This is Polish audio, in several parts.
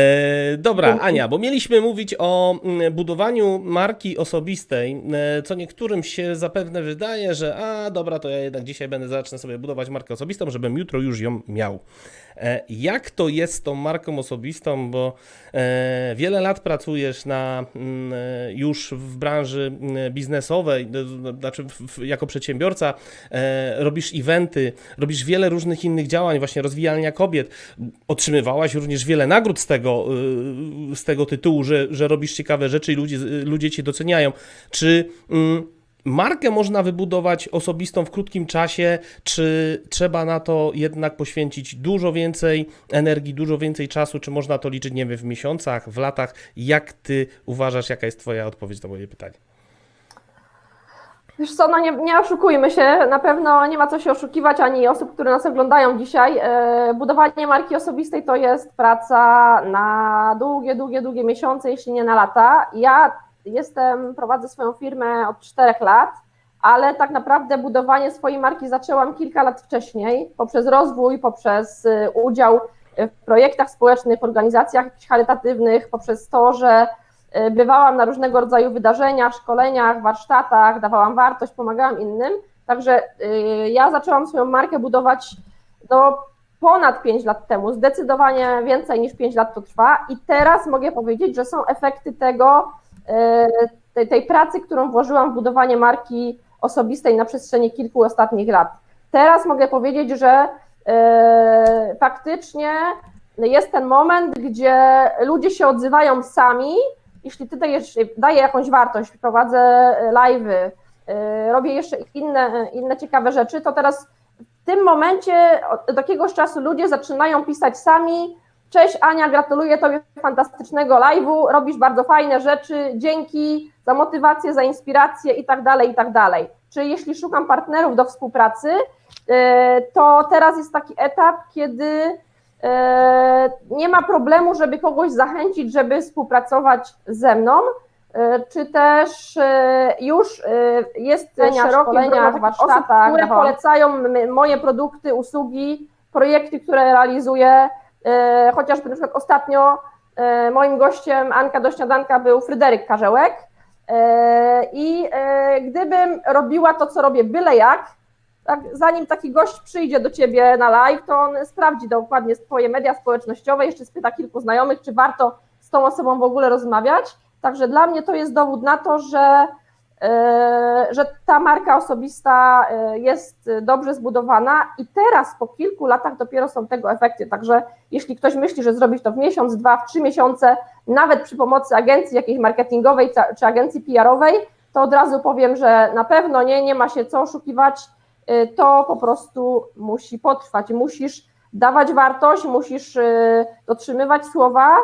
E, dobra, Ania, bo mieliśmy mówić o mm, budowaniu marki osobistej, e, co niektórym się zapewne wydaje, że a dobra, to ja jednak dzisiaj będę zacznę sobie budować markę osobistą, żebym jutro już ją miał. E, jak to jest z tą marką osobistą, bo wiele lat pracujesz na, mm, już w branży mm, biznesowej, znaczy jako przedsiębiorca, robisz eventy, robisz wiele różnych innych działań, właśnie rozwijania kobiet. Otrzymywałaś również wiele nagród z tego, y, z tego tytułu, że, że robisz ciekawe rzeczy i ludzie, ludzie cię doceniają. Czy mm, markę można wybudować osobistą w krótkim czasie, czy trzeba na to jednak poświęcić dużo więcej energii, dużo więcej czasu, czy można to liczyć, nie wiem, w miesiącach, w latach? Jak ty uważasz, jaka jest twoja odpowiedź na moje pytanie? Wiesz co, no nie, nie oszukujmy się, na pewno nie ma co się oszukiwać ani osób, które nas oglądają dzisiaj. E, Budowanie marki osobistej to jest praca na długie, długie, długie miesiące, jeśli nie na lata. Ja jestem, prowadzę swoją firmę od czterech lat, ale tak naprawdę budowanie swojej marki zaczęłam kilka lat wcześniej, poprzez rozwój, poprzez y, udział w projektach społecznych, organizacjach charytatywnych, poprzez to, że bywałam na różnego rodzaju wydarzeniach, szkoleniach, warsztatach, dawałam wartość, pomagałam innym. Także y, ja zaczęłam swoją markę budować no, ponad 5 lat temu, zdecydowanie więcej niż 5 lat to trwa i teraz mogę powiedzieć, że są efekty tego, y, tej, tej pracy, którą włożyłam w budowanie marki osobistej na przestrzeni kilku ostatnich lat. Teraz mogę powiedzieć, że faktycznie jest ten moment, gdzie ludzie się odzywają sami. Jeśli ty dajesz, daję jakąś wartość, prowadzę live'y, y, robię jeszcze inne, inne ciekawe rzeczy, to teraz w tym momencie od jakiegoś czasu ludzie zaczynają pisać sami. Cześć Ania, gratuluję Tobie fantastycznego live'u, robisz bardzo fajne rzeczy, dzięki za motywację, za inspirację i tak dalej, i tak dalej. Czy jeśli szukam partnerów do współpracy, to teraz jest taki etap, kiedy E, nie ma problemu, żeby kogoś zachęcić, żeby współpracować ze mną, e, czy też e, już jest szkoleniach, warsztatach, które polecają moje produkty, usługi, projekty, które realizuję, chociażby na przykład ostatnio moim gościem Anka do śniadanka był Fryderyk Karzełek. I gdybym robiła to, co robię byle jak, tak, zanim taki gość przyjdzie do ciebie na live, to on sprawdzi dokładnie twoje media społecznościowe, jeszcze spyta kilku znajomych, czy warto z tą osobą w ogóle rozmawiać. Także dla mnie to jest dowód na to, że, e, że ta marka osobista e, jest dobrze zbudowana i teraz po kilku latach dopiero są tego efekty. Także jeśli ktoś myśli, że zrobić to w miesiąc, dwa, w trzy miesiące, nawet przy pomocy agencji jakiejś marketingowej czy agencji PR-owej, to od razu powiem, że na pewno nie, nie ma się co oszukiwać to po prostu musi potrwać. Musisz dawać wartość, musisz y, dotrzymywać słowa,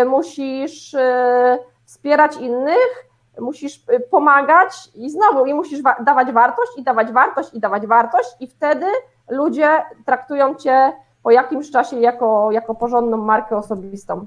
y, musisz y, wspierać innych, musisz y, pomagać i znowu i musisz wa- dawać wartość i dawać wartość i dawać wartość i wtedy ludzie traktują cię po jakimś czasie jako, jako porządną markę osobistą.